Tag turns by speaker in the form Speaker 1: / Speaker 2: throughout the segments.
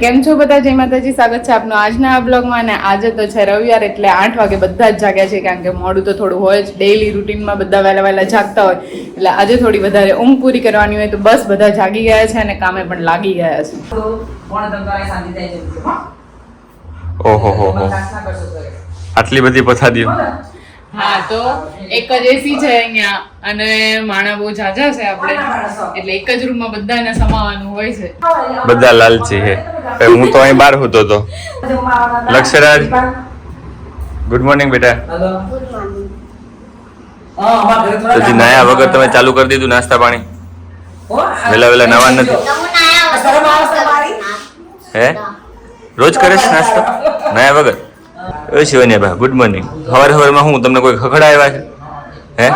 Speaker 1: કેમ છો બધા? જય માતાજી. સ્વાગત છે આપનો આજના આ બ્લોગમાં અને આજે તો છે રવિવાર એટલે આઠ વાગે બધા જ જાગ્યા છે કારણ કે મોડું તો થોડું હોય જ. ડેઈલી રૂટીનમાં બધા વહેલા વહેલા જાગતા હોય. એટલે આજે થોડી વધારે ઊંઘ પૂરી કરવાની હોય તો બસ બધા જાગી ગયા છે અને કામે પણ લાગી ગયા છે.
Speaker 2: ઓહો હો. આટલી બધી પથારીઓ.
Speaker 1: હા તો એક જ એસી છે અહીંયા અને માણા બહુ ઝાઝા છે આપણે. એટલે એક જ રૂમમાં બધાને સમાવાનું હોય છે.
Speaker 2: બધા લાલચી હે. એ હું તો અહીં બહાર હોતો તો. લક્ષરાજ. ગુડ મોર્નિંગ બેટા. પછી નાયા વગર તમે ચાલુ કરી દીધું નાસ્તા પાણી? વેલા વેલા નાવા નથી. હે? રોજ કરે છે નાસ્તો? નાયા વગર? એ શિવન્યા ભાઈ ગુડ મોર્નિંગ સવારે સવારમાં હું તમને કોઈ ખખડા આવ્યા છે? હે?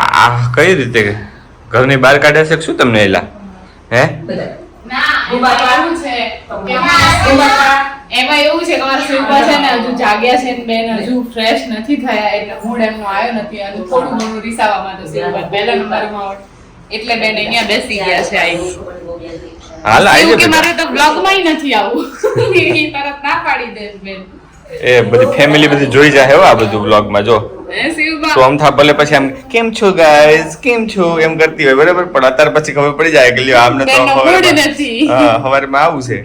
Speaker 2: આ કઈ રીતે? ઘરની બહાર કાઢ્યા છે શું તમને એલા? હે?
Speaker 1: એમાં એવું છે. કે એમાં એવું છે કે મારા શિલ્પા છે ને હજુ જાગ્યા છે ને બેન હજુ ફ્રેશ નથી થયા એટલે મૂડ એમનો આવ્યો નથી. અને થોડું ઘણું રીસાવામાં તો શિલ્પા પહેલા નંબરમાં એટલે બેન અહીંયા બેસી ગયા છે આઈ.
Speaker 2: હાલ આવી
Speaker 1: કે મારે તો બ્લોગમાં નથી આવું. તરત ના પાડી દે બેન.
Speaker 2: એ બધી ફેમિલી બધી જોઈ જાય હો આ બધું વ્લોગમાં જો. તો આમ થા ભલે પછી આમ કેમ છો ગાઈઝ કેમ છો? એમ કરતી હોય બરાબર? પણ અત્યારે પછી ખબર પડી જાય કે લ્યો આમને તો ખબર
Speaker 1: નથી.
Speaker 2: હા સવારમાં આવું છે.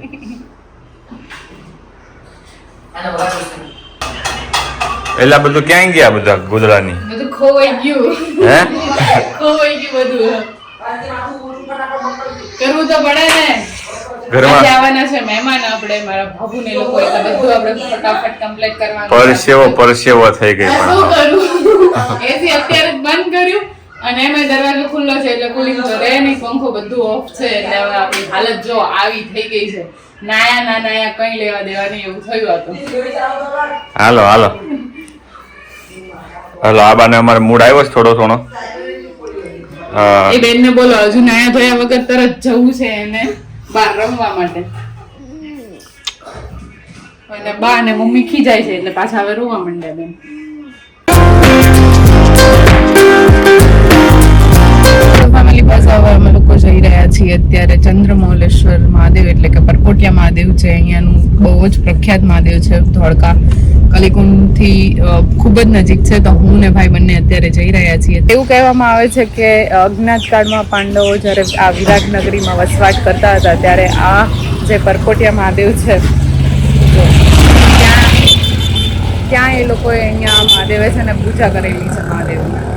Speaker 2: એલા બધું ક્યાં ગયા બધા ગોદડાની
Speaker 1: બધું ખોવાઈ ગયું.
Speaker 2: હે?
Speaker 1: ખોવાઈ ગયું બધું. કરવું તો પડે ને.
Speaker 2: ઘરમાં
Speaker 1: આવવાના છે મહેમાન આપણે મારા બાબુ લોકો એટલે બધું આપણે ફટાફટ કમ્પ્લીટ કરવાનું
Speaker 2: પરસેવો પરસેવો થઈ ગઈ
Speaker 1: શું કરું? એસી અત્યારે બંધ કર્યું અને એમાં દરવાજો ખુલ્લો છે એટલે કુલિંગ તો રહે નહીં. પંખો બધું ઓફ છે એટલે હવે આપણી હાલત જો આવી થઈ ગઈ છે. નાયા ના નાયા કઈ લેવા દેવા નહીં એવું થયું હતું.
Speaker 2: હાલો હાલો. હાલો આ બાને અમારે મૂડ આવ્યો છે થોડો થોડો.
Speaker 1: એ બેન ને બોલો, હજુ નાયા ધોયા વગર તરત જવું છે એને બહાર રમવા માટે. અને બા ને મમ્મી ખીજાય છે એટલે પાછા હવે રોવા માંડ્યા બેન. ફેમિલી પાસે અમે લોકો જઈ રહ્યા છીએ અત્યારે ચંદ્રમૌલેશ્વર મહાદેવ એટલે કે પરપોટિયા મહાદેવ છે, અહીંયાનું બહુ જ પ્રખ્યાત મહાદેવ છે, ધોળકા કલિકુંડથી ખૂબ જ નજીક છે, તો હું ને ભાઈ બંને અત્યારે જઈ રહ્યા છીએ. એવું કહેવામાં આવે છે કે અજ્ઞાત કાળમાં પાંડવો જ્યારે આ વિરાટનગરીમાં વસવાટ કરતા હતા, ત્યારે આ જે પરપોટિયા મહાદેવ છે ત્યાં એ લોકોએ અહીંયા મહાદેવે છે ને પૂજા કરેલી છે મહાદેવની.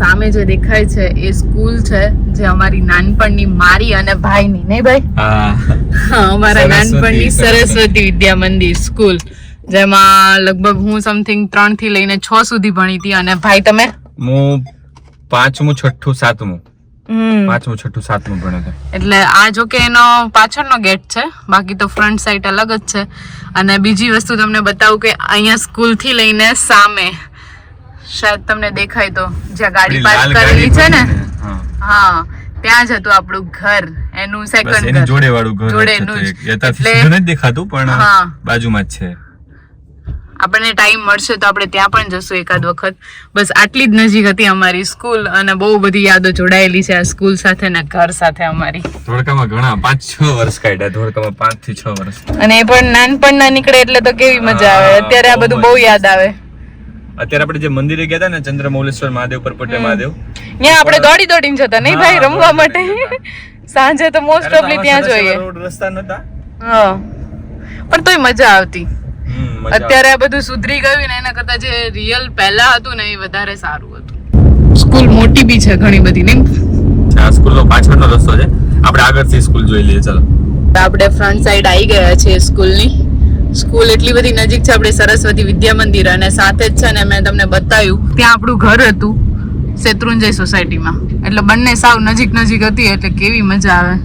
Speaker 1: સામે જે દેખાય છે એ સ્કૂલ છે જે અમારી નાનપણની મારી અને ભાઈની નહીં ભાઈ? અમારા નાનપણની સરસ્વતી વિદ્યા મંદિર સ્કૂલ જેમાં લગભગ હું સમથિંગ ત્રણથી લઈને છ સુધી ભણી હતી. અને ભાઈ તમે?
Speaker 2: હું પાંચમું છઠ્ઠું સાતમું.
Speaker 3: પાંચમું છઠ્ઠું સાતમું ભણ્યો હતો.
Speaker 1: એટલે આ જો કે એનો પાછળનો ગેટ છે બાકી તો ફ્રન્ટ સાઈડ અલગ જ છે. અને બીજી વસ્તુ તમને બતાવું કે અહીંયા સ્કૂલથી લઈને સામે શાયદ તમને દેખાય તો જ્યાં ગાડી પાર્ક કરેલી છે ને?
Speaker 3: હા.
Speaker 1: ત્યાં જ હતું આપણું ઘર એનું સેકન્ડ ઘર.
Speaker 3: જોડે વાળું ઘર
Speaker 1: જોડે
Speaker 3: જ.
Speaker 1: એટલે-
Speaker 3: નથી દેખાતું પણ
Speaker 1: હા.
Speaker 3: બાજુમાં જ છે.
Speaker 1: આપણને ટાઈમ મળશે તો આપણે ત્યાં પણ જશું એકાદ વખત. બસ આટલી જ નજીક હતી અમારી સ્કૂલ અને બહુ બધી યાદો જોડાયેલી છે આ સ્કૂલ સાથે ને ઘર સાથે અમારી.
Speaker 3: ધોળકામાં ઘણા પાંચ છ વર્ષ કાઢ્યા ધોળકામાં પાંચથી છ વર્ષ.
Speaker 1: અને એ પણ નાનપણના નીકળે એટલે તો કેવી મજા આવે. અત્યારે આ બધું બહુ યાદ આવે.
Speaker 3: અત્યારે આપણે જે મંદિરે ગયા હતા ને ચંદ્રમૌલેશ્વર મહાદેવ પરપોટે મહાદેવ.
Speaker 1: ત્યાં આપણે દોડી દોડીને જતા નહીં ભાઈ રમવા માટે. સાંજે તો મોસ્ટ ઓફલી ત્યાં જોઈએ.
Speaker 3: રોડ રસ્તા નતા?
Speaker 1: હા. પણ તોય મજા આવતી. અત્યારે આ બધું સુધરી ગયું ને એના કરતા જે રિયલ પહેલા હતું ને એ વધારે સારું હતું. સ્કૂલ મોટી બી છે ઘણી બધી નહીં?
Speaker 3: આ સ્કૂલ તો પાછળનો રસ્તો છે. આપણે આગળથી સ્કૂલ જોઈ લઈએ ચાલો.
Speaker 1: આપણે ફ્રન્ટ સાઈડ આવી ગયા છે સ્કૂલની. સ્કૂલ એટલી બધી નજીક છે આપણે સરસ્વતી વિદ્યા મંદિર અને સાથે જ છે ને મેં તમને બતાવ્યું. ત્યાં આપણું ઘર હતું શેત્રુંજય સોસાયટીમાં. એટલે બંને સાવ નજીક નજીક હતી એટલે કેવી મજા આવે.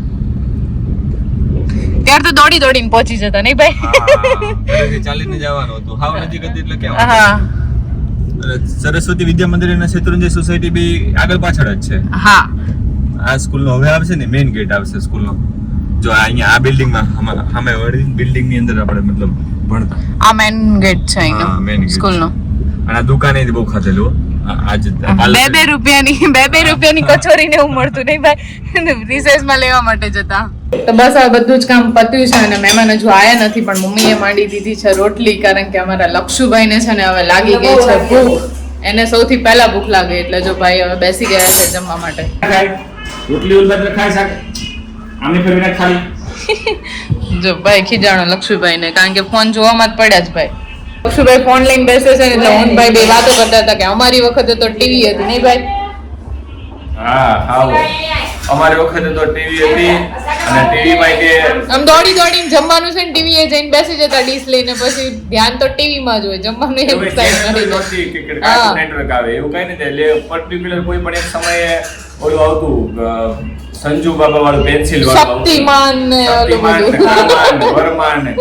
Speaker 1: ત્યાર તો દોડી દોડીને પહોંચી જતા નહીં ભાઈ?
Speaker 3: ચાલીને જવાનું હતું. હાવ નજીક હતી એટલે કેમ?
Speaker 1: હા.
Speaker 3: સરસ્વતી વિદ્યા મંદિર અને શેત્રુંજય સોસાયટી બી આગળ પાછળ જ છે.
Speaker 1: હા.
Speaker 3: આ સ્કૂલનો હવે આવશે ને મેઇન ગેટ આવશે સ્કૂલનો. જો અહીંયા આ બિલ્ડિંગમાં અમે વળી બિલ્ડિંગની અંદર આપણે મતલબ ભણતા.
Speaker 1: આ મેન ગેટ છે
Speaker 3: હા,
Speaker 1: અહીંનો સ્કૂલનો.
Speaker 3: અને આ દુકાને બહુ ખાધેલું આજ
Speaker 1: બે બે રૂપિયાની બે બે રૂપિયાની કચોરી ને એવું મળતું નહીં ભાઈ. રિસેસમાં લેવા માટે જતા. તો બસ આ બધું જ કામ પત્યું છે અને મહેમાન હજુ આયા નથી પણ મમ્મીએ માંડી દીધી છે રોટલી કારણ કે અમારા લક્ષુભાઈ ને છે ને હવે લાગી ગઈ છે ભૂખ. એને સૌથી પહેલા ભૂખ લાગે એટલે જો ભાઈ હવે બેસી ગયા છે જમવા માટે.
Speaker 4: રોટલી ઉલબત ખાઈ શકે? આમે ફેરવીને ખાલી.
Speaker 1: જો ભાઈ ખીજાણો લક્ષ્મીભાઈ ને કારણ કે ફોન જોવામાં જ પડ્યા જ ભાઈ. લક્ષ્મીભાઈ ફોન લઈને બેસે છે ને એટલે હું ભાઈ બે વાતો કરતા હતા કે અમારી વખતે તો ટીવી હતી નહીં ભાઈ?
Speaker 3: હા આવો અમારી વખતે તો ટીવી હતી અને ટીવી માં કે
Speaker 1: આમ દોડી દોડીને જમવાનું છે ને ટીવી એ જઈને બેસી જતા ડીશ લઈને પછી ધ્યાન તો ટીવી માં જ હોય જમવાનું એક સાઈડ
Speaker 3: નથી. કે- કાર્ટૂન નેટવર્ક આવે એવું કઈ નથી. એટલે પર્ટિક્યુલર કોઈ પણ એક સમયે ઓલું આવતું સંજુ બાબા વાળું પેન્સિલ વાળું
Speaker 1: શક્તિમાન ને
Speaker 3: વરમાન. ને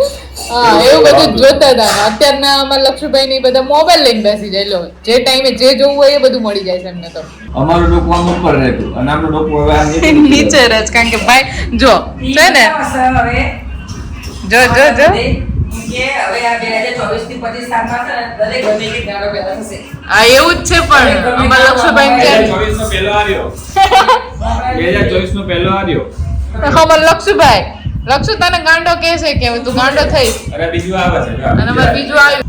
Speaker 1: હા એવું બધું જોતા હતા. અત્યારના અમારા લક્ષ્મીભાઈ ને બધા મોબાઈલ લઈને બેસી જાય. લો જે ટાઈમે જે જોવું હોય એ બધું મળી જાય છે એમને તો.
Speaker 4: અમારું ડોકું આમ ઉપર રહેતું અને આપણું ડોકું હવે આ નીચે
Speaker 1: રહે કારણ કે ભાઈ જો છે ને? જો જો જો. આ એવું જ છે પણ અમારા લક્ષુભાઈ
Speaker 4: બે હજાર નો પહેલો આવ્યો બે હજાર ચોવીસ નો પહેલો આવ્યો
Speaker 1: અમારા લક્ષુભાઈ લક્ષુ તને ગાંડો કે છે કે તું ગાંડો થઈ
Speaker 4: અરે બીજું આવે છે
Speaker 1: અને અમારે બીજું આવ્યું.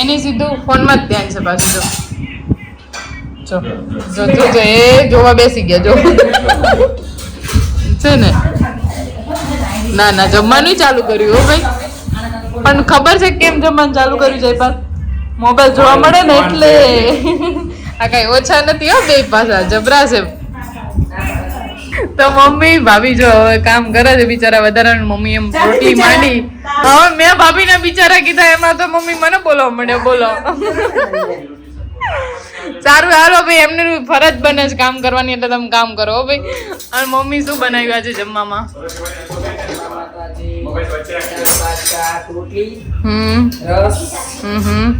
Speaker 1: એની સીધું ફોનમાં જ ધ્યાન છે પાછું જો જો. જો જો જો એ જોવા બેસી ગયા જો. છે ને? ના ના જમવાનું ચાલુ કર્યું હો ભાઈ. પણ ખબર છે કેમ જમવાનું ચાલુ કર્યું છે પાસ મોબાઈલ જોવા મળે ને એટલે. આ કઈ ઓછા નથી હો બે પાછા જબરા છે. તો મમ્મી ભાભી જો હવે કામ કરે છે બિચારા વધારે મમ્મી એમ રોટી માંડી. હવે મેં ભાભી ને બિચારા કીધા એમાં તો મમ્મી મને બોલવા મને બોલો. સારું હાલો ભાઈ એમને ફરજ બને છે કામ કરવાની એટલે તમે કામ કરો ભાઈ. અને મમ્મી શું બનાવ્યું આજે જમવામાં? હમ.
Speaker 5: રસ
Speaker 1: હમ હમ.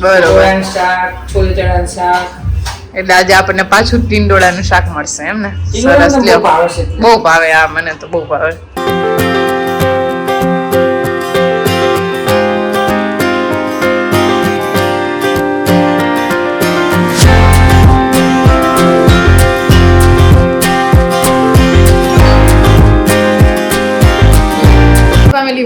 Speaker 1: બરોબર.
Speaker 5: શાક શાક.
Speaker 1: એટલે આજે આપણને પાછું ટીંડોળાનું શાક મળશે એમ ને? સરસ.
Speaker 5: બહુ ભાવે
Speaker 1: આ મને તો બહુ ભાવે.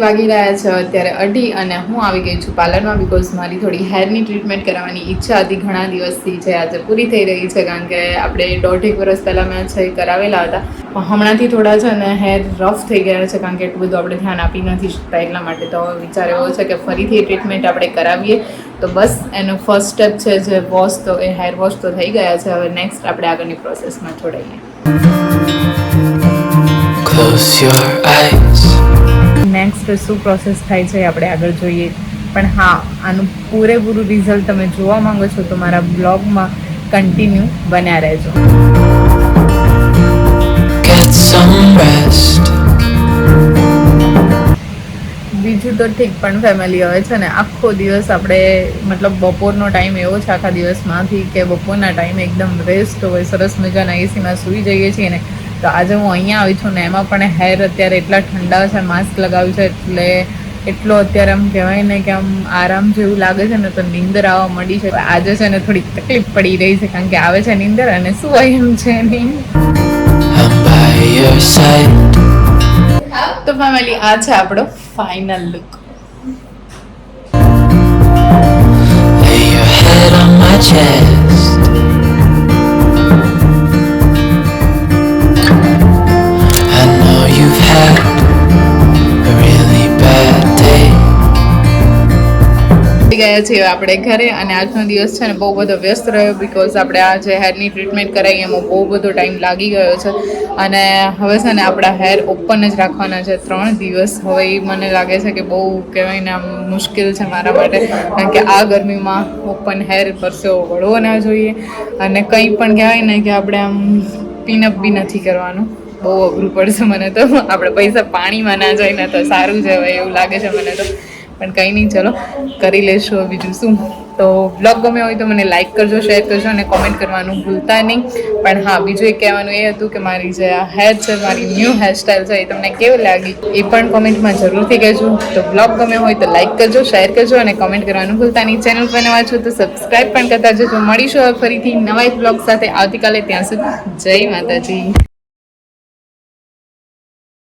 Speaker 1: વાગી રહ્યા છે અત્યારે અઢી અને હું આવી ગઈ છું પાર્લરમાં બિકોઝ મારી થોડી હેરની ટ્રીટમેન્ટ કરાવવાની ઈચ્છા હતી ઘણા દિવસથી છે આજે પૂરી થઈ રહી છે કારણ કે આપણે દોઢેક વર્ષ પહેલાં મેં છે કરાવેલા હતા. પણ હમણાંથી થોડા છે ને હેર રફ થઈ ગયા છે કારણ કે એટલું બધું આપણે ધ્યાન આપી નથી શકતા એટલા માટે તો વિચાર એવો છે કે ફરીથી ટ્રીટમેન્ટ આપણે કરાવીએ. તો બસ એનો ફર્સ્ટ સ્ટેપ છે જે વોશ તો એ હેર વોશ તો થઈ ગયા છે. હવે નેક્સ્ટ આપણે આગળની પ્રોસેસમાં જોડાઈએ.
Speaker 6: Close your eyes.
Speaker 1: નેક્સ્ટ શું પ્રોસેસ થાય છે આપણે આગળ જોઈએ પણ હા આનું પૂરેપૂરું રિઝલ્ટ તમે જોવા માંગો છો તો મારા બ્લોગમાં કન્ટિન્યુ બન્યા રહેજો. બીજું તો ઠીક પણ ફેમિલી હોય છે ને આખો દિવસ આપણે મતલબ બપોરનો ટાઈમ એવો છે આખા દિવસમાંથી કે બપોરના ટાઈમે એકદમ રેસ્ટ હોય સરસ મજાના એસીમાં સૂઈ જઈએ છીએ ને તો આજે હું અહીંયા આવી છું ને એમાં પણ હેર અત્યારે એટલા ઠંડા છે, માસ્ક લગાવ્યું છે, એટલે એટલો અત્યારે આમ કહેવાય ને કે આમ આરામ જેવું લાગે છે ને તો નીંદર આવવા મળી છે આજે છે ને થોડીક તકલીફ પડી રહી છે, કારણ કે આવે છે નીંદર અને શું એમ છે નહીં. તો ફેમિલી આ છે આપણો ફાઇનલ લુક
Speaker 6: chest.
Speaker 1: ગયા છીએ આપણે ઘરે અને આજનો દિવસ છે ને બહુ બધો વ્યસ્ત રહ્યો બિકોઝ આપણે આ જે હેરની ટ્રીટમેન્ટ કરાવી એમાં બહુ બધો ટાઈમ લાગી ગયો છે. અને હવે છે ને આપણા હેર ઓપન જ રાખવાના છે ત્રણ દિવસ. હવે મને લાગે છે કે બહુ કહેવાય ને આમ મુશ્કેલ છે મારા માટે. કારણ કે આ ગરમીમાં ઓપન હેર પરસેવો વળવો ના જોઈએ. અને કંઈ પણ કહેવાય ને કે આપણે આમ પીનઅપ બી નથી કરવાનું. બહુ અઘરું પડશે મને તો. આપણે પૈસા પાણીમાં ના જાય ને તો સારું છે એવું લાગે છે મને તો. પણ કંઈ નહીં, ચલો, કરી લેશો બીજું શું. તો બ્લોગ ગમે હોય તો મને લાઈક કરજો શેર કરજો અને કોમેન્ટ કરવાનું ભૂલતા નહીં. પણ હા, બીજું એક કહેવાનું એ હતું કે મારી જે આ હેર છે, મારી ન્યૂ હેરસ્ટાઈલ છે, એ તમને કેવી લાગી એ પણ કોમેન્ટમાં જરૂરથી કહેજો. તો બ્લોગ ગમે હોય તો લાઈક કરજો શેર કરજો અને કોમેન્ટ કરવાનું ભૂલતા નહીં. ચેનલ પર નવા છો તો સબસ્ક્રાઈબ પણ કરતા જજો. મળીશું ફરીથી નવા એક બ્લોગ સાથે. આવતીકાલે ત્યાં સુધી જય માતાજી.